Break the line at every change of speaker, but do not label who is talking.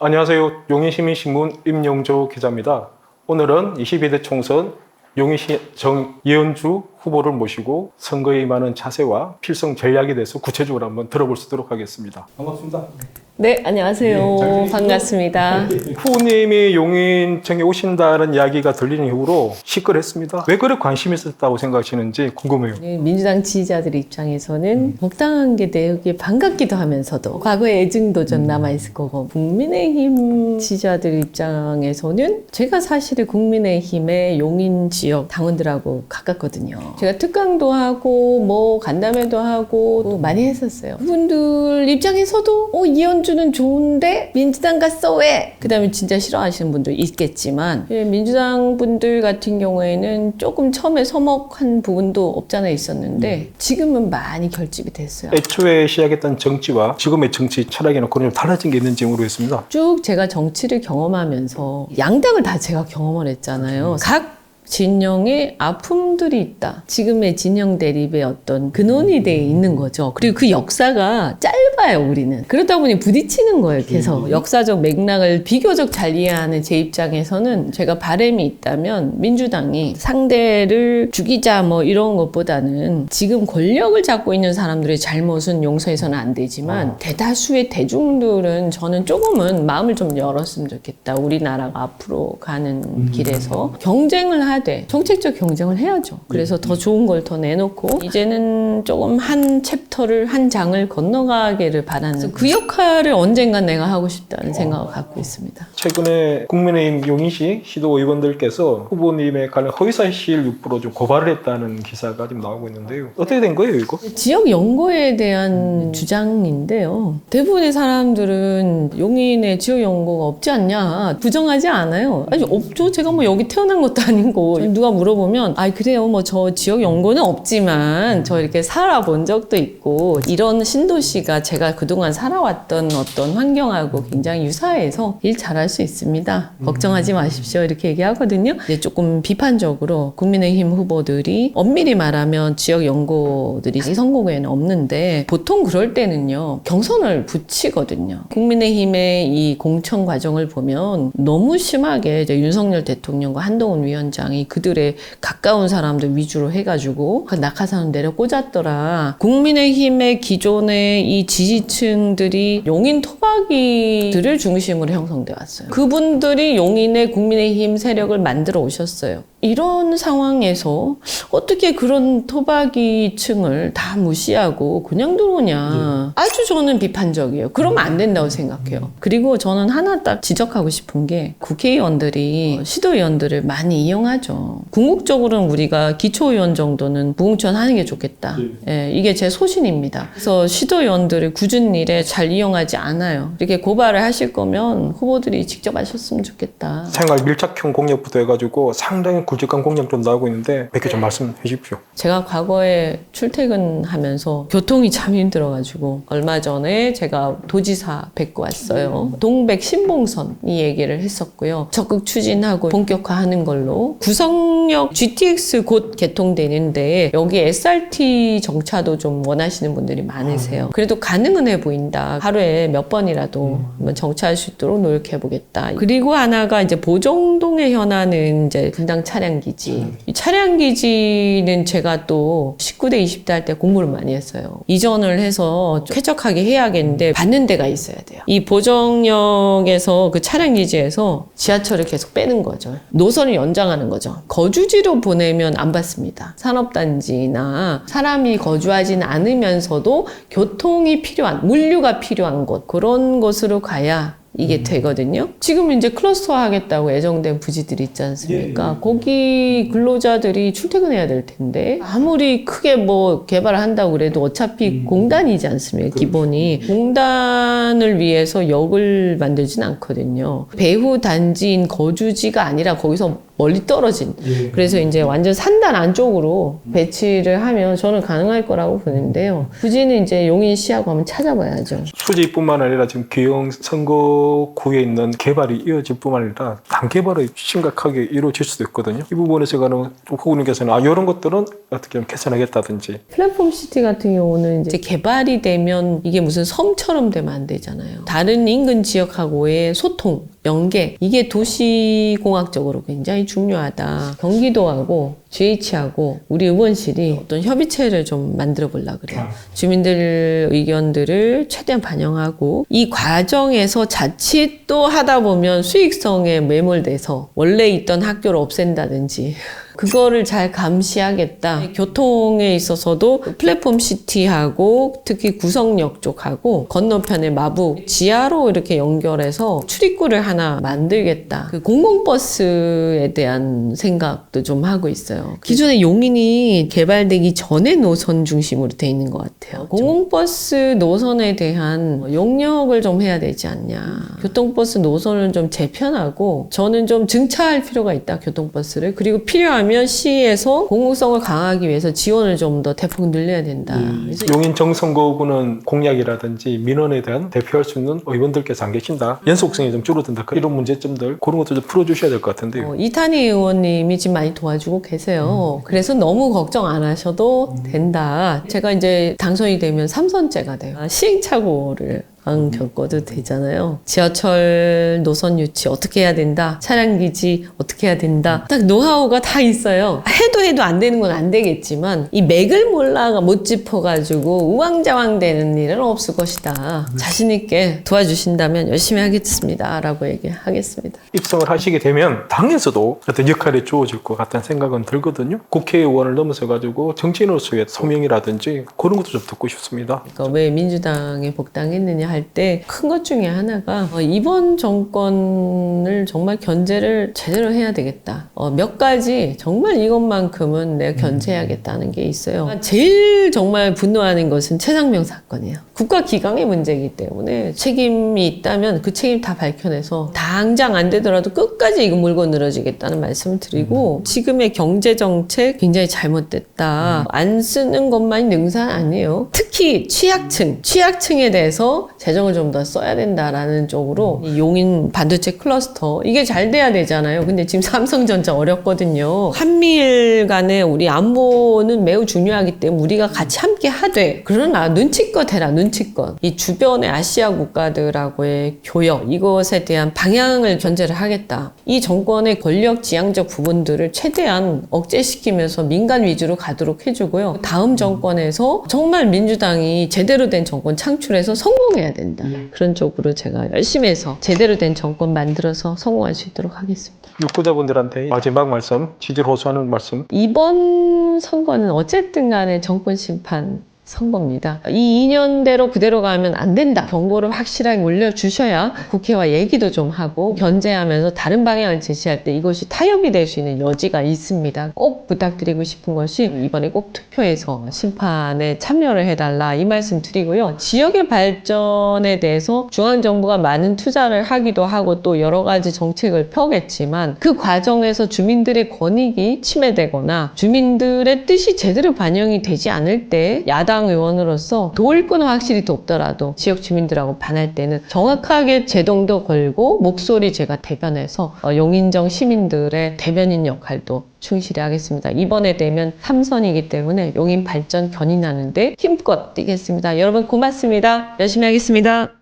안녕하세요. 용인시민신문 임용조 기자입니다. 오늘은 22대 총선 용인시 정예은주 후보를 모시고 선거에 임하는 자세와 필성 전략에 대해서 구체적으로 한번 들어볼 수 있도록 하겠습니다. 반갑습니다.
네, 안녕하세요.
네?
반갑습니다.
후보님이 용인청에 오신다는 이야기가 들리는 이후로 시끌했습니다. 왜 그렇게 관심이 있었다고 생각하시는지 궁금해요.
네, 민주당 지지자들 입장에서는 적당한 게 되게 반갑기도 하면서도 과거의 애증도 좀 남아있을 거고 국민의힘 지지자들 입장에서는 제가 사실은 국민의힘의 용인 지역 당원들하고 가깝거든요. 제가 특강도 하고 뭐 간담회도 하고 또 많이 했었어요. 그분들 입장에서도 어 이현주는 좋은데 민주당 갔어 왜? 그다음에 진짜 싫어하시는 분도 있겠지만 예, 민주당 분들 같은 경우에는 조금 처음에 서먹한 부분도 없잖아 있었는데 지금은 많이 결집이 됐어요.
애초에 시작했던 정치와 지금의 정치 철학이나 그런 좀 달라진 게 있는지 모르겠습니다.
쭉 제가 정치를 경험하면서 양당을 다 제가 경험을 했잖아요. 각 진영에 아픔들이 있다. 지금의 진영 대립의 어떤 근원이 돼 있는 거죠. 그리고 그 역사가 짧 아요, 우리는. 그러다 보니 부딪히는 거예요, 계속. 역사적 맥락을 비교적 잘 이해하는 제 입장에서는 제가 바람이 있다면 민주당이 상대를 죽이자 뭐 이런 것보다는 지금 권력을 잡고 있는 사람들의 잘못은 용서해서는 안 되지만 대다수의 대중들은 저는 조금은 마음을 좀 열었으면 좋겠다. 우리나라가 앞으로 가는 길에서 경쟁을 하되 정책적 경쟁을 해야죠. 그래서 더 좋은 걸 더 내놓고 이제는 조금 한 챕터를 한 장을 건너가 기를 바라는 그 역할을 언젠간 내가 하고 싶다는 생각을 갖고 있습니다.
최근에 국민의힘 용인시 시도 의원들께서 후보님에 관련 허위사실 유포로 좀 고발을 했다는 기사가 지금 나오고 있는데요. 어떻게 된 거예요, 이거?
지역 연고에 대한 주장인데요. 대부분의 사람들은 용인에 지역 연고가 없지 않냐 부정하지 않아요. 아니 없죠. 제가 뭐 여기 태어난 것도 아니고 누가 물어보면 아 그래요. 뭐 저 지역 연고는 없지만 저 이렇게 살아본 적도 있고 이런 신도시가 제가 그동안 살아왔던 어떤 환경하고 굉장히 유사해서 일 잘할 수 있습니다. 걱정하지 마십시오. 이렇게 얘기하거든요. 이제 조금 비판적으로 국민의힘 후보들이 엄밀히 말하면 지역 연고들이 이 선거구에는 없는데 보통 그럴 때는요 경선을 붙이거든요. 국민의힘의 이 공천 과정을 보면 너무 심하게 이제 윤석열 대통령과 한동훈 위원장이 그들의 가까운 사람들 위주로 해가지고 그 낙하산을 내려 꽂았더라. 국민의힘의 기존의 이 지지 층들이 용인 토박이들을 중심으로 형성돼 왔어요. 그분들이 용인의 국민의힘 세력을 만들어 오셨어요. 이런 상황에서 어떻게 그런 토박이층을 다 무시하고 그냥 들어오냐. 아주 저는 비판적이에요. 그러면 안 된다고 생각해요. 그리고 저는 하나 딱 지적하고 싶은 게 국회의원들이 시도의원들을 많이 이용하죠. 궁극적으로는 우리가 기초의원 정도는 무공천 하는 게 좋겠다. 예, 이게 제 소신입니다. 그래서 시도의원들을 굳은 일에 잘 이용하지 않아요. 이렇게 고발을 하실 거면 후보들이 직접 하셨으면 좋겠다.
생활 밀착형 공약부터 해가지고 상당히 굵직한 공약 좀 나오고 있는데 몇 개 좀 말씀해 주십시오.
제가 과거에 출퇴근하면서 교통이 참 힘들어가지고 얼마 전에 제가 도지사 뵙고 왔어요. 동백 신봉선 이 얘기를 했었고요. 적극 추진하고 본격화하는 걸로 구성역 GTX 곧 개통되는데 여기 SRT 정차도 좀 원하시는 분들이 많으세요. 그래도 가 능은 해 보인다. 하루에 몇 번이라도 한번 정차할 수 있도록 노력해 보겠다. 그리고 하나가 이제 보정동에 현안은 이제 분당 차량 기지. 이 차량 기지는 제가 또 19대 20대 할 때 공부를 많이 했어요. 이전을 해서 좀 쾌적하게 해야겠는데 받는 데가 있어야 돼요. 이 보정역에서 그 차량 기지에서 지하철을 계속 빼는 거죠. 노선을 연장하는 거죠. 거주지로 보내면 안 받습니다. 산업단지나 사람이 거주하지는 않으면서도 교통이 필요 한, 물류가 필요한 곳, 그런 곳으로 가야 이게 되거든요. 지금 이제 클러스터 하겠다고 예정된 부지들이 있지 않습니까? 거기 근로자들이 출퇴근해야 될 텐데 아무리 크게 뭐 개발을 한다고 그래도 어차피 공단이지 않습니까? 기본이 공단을 위해서 역을 만들진 않거든요. 배후 단지인 거주지가 아니라 거기서 멀리 떨어진. 그래서 이제 완전 산단 안쪽으로 배치를 하면 저는 가능할 거라고 보는데요. 굳이는 이제 용인 시하고 한번 찾아봐야죠.
수지뿐만 아니라 지금 기흥 선거구에 있는 개발이 이어질 뿐만 아니라 단개발이 심각하게 이루어질 수도 있거든요. 이 부분에서 가는 후보님께서는 아 이런 것들은 어떻게 좀 개선하겠다든지
플랫폼 시티 같은 경우는 이제 개발이 되면 이게 무슨 섬처럼 되면 안 되잖아요. 다른 인근 지역하고의 소통, 연계 이게 도시공학적으로 굉장히 중요하다. 경기도하고 GH하고 우리 의원실이 어떤 협의체를 좀 만들어 보려 그래요. 주민들 의견들을 최대한 반영하고 이 과정에서 자칫 또 하다 보면 수익성에 매몰돼서 원래 있던 학교를 없앤다든지 그거를 잘 감시하겠다. 교통에 있어서도 플랫폼 시티하고 특히 구성역 쪽하고 건너편의 마북 지하로 이렇게 연결해서 출입구를 하나 만들겠다. 그 공공버스에 대한 생각도 좀 하고 있어요. 기존에 용인이 개발되기 전에 노선 중심으로 돼 있는 것 같아요. 공공버스 노선에 대한 용역을 좀 해야 되지 않냐. 교통버스 노선을 좀 재편하고 저는 좀 증차할 필요가 있다. 교통버스를. 그리고 필요하면 시에서 공공성을 강화하기 위해서 지원을 좀 더 대폭 늘려야 된다. 그래서
용인 정 선거구는 공약이라든지 민원에 대한 대표할 수 있는 의원들께서 안 계신다. 연속성이 좀 줄어든다. 이런 문제점들 그런 것도 좀 풀어주셔야 될 것 같은데요.
어, 이탄희 의원님이 지금 많이 도와주고 계세요. 그래서 너무 걱정 안 하셔도 된다. 제가 이제 당선이 되면 삼선제가 돼요. 아, 시행착오를 안 겪어도 되잖아요. 지하철 노선 유치 어떻게 해야 된다. 차량 기지 어떻게 해야 된다. 딱 노하우가 다 있어요. 해도 해도 안 되는 건 안 되겠지만 이 맥을 몰라가 못 짚어가지고 우왕좌왕 되는 일은 없을 것이다. 자신 있게 도와주신다면 열심히 하겠습니다라고 얘기하겠습니다.
입성을 하시게 되면 당에서도 어떤 역할이 주어질 것 같다는 생각은 들거든요. 국회의원을 넘어서 가지고 정치인으로서의 소명이라든지 그런 것도 좀 듣고 싶습니다.
그러니까 왜 민주당에 복당했느냐 할때 큰 것 중에 하나가 어, 이번 정권을 정말 견제를 제대로 해야 되겠다. 어, 몇 가지 정말 이것만큼은 내가 견제해야겠다는 게 있어요. 제일 정말 분노하는 것은 최상병 사건이에요. 국가 기강의 문제이기 때문에 책임이 있다면 그 책임 다 밝혀내서 당장 안 되더라도 끝까지 이거 물고 늘어지겠다는 말씀을 드리고 지금의 경제 정책 굉장히 잘못됐다. 안 쓰는 것만이 능산 아니에요. 특히 취약층, 취약층에 대해서 재정을 좀 더 써야 된다라는 쪽으로 이 용인 반도체 클러스터 이게 잘 돼야 되잖아요. 근데 지금 삼성전자 어렵거든요. 한미일 간의 우리 안보는 매우 중요하기 때문에 우리가 같이 함께 하되 그러나 눈치껏 해라 눈치껏 이 주변의 아시아 국가들하고의 교역 이것에 대한 방향을 견제를 하겠다. 이 정권의 권력 지향적 부분들을 최대한 억제시키면서 민간 위주로 가도록 해주고요. 다음 정권에서 정말 민주당이 제대로 된 정권 창출해서 성공해야 된다. 그런 쪽으로 제가 열심히 해서 제대로 된 정권 만들어서 성공할 수 있도록 하겠습니다.
육구자분들한테 마지막 말씀, 지지를 호소하는 말씀.
이번 선거는 어쨌든 간에 정권 심판 선거입니다. 이 2년대로 그대로 가면 안 된다. 경고를 확실하게 올려주셔야 국회와 얘기도 좀 하고 견제하면서 다른 방향을 제시할 때 이것이 타협이 될 수 있는 여지가 있습니다. 꼭 부탁드리고 싶은 것이 이번에 꼭 투표해서 심판에 참여를 해달라 이 말씀 드리고요. 지역의 발전에 대해서 중앙정부가 많은 투자를 하기도 하고 또 여러 가지 정책을 펴겠지만 그 과정에서 주민들의 권익이 침해되거나 주민들의 뜻이 제대로 반영이 되지 않을 때 야당 의원으로서 도울 건 확실히 돕더라도 지역 주민들하고 반할 때는 정확하게 제동도 걸고 목소리 제가 대변해서 어, 용인정 시민들의 대변인 역할도 충실히 하겠습니다. 이번에 되면 3선이기 때문에 용인 발전 견인하는데 힘껏 뛰겠습니다. 여러분 고맙습니다. 열심히 하겠습니다.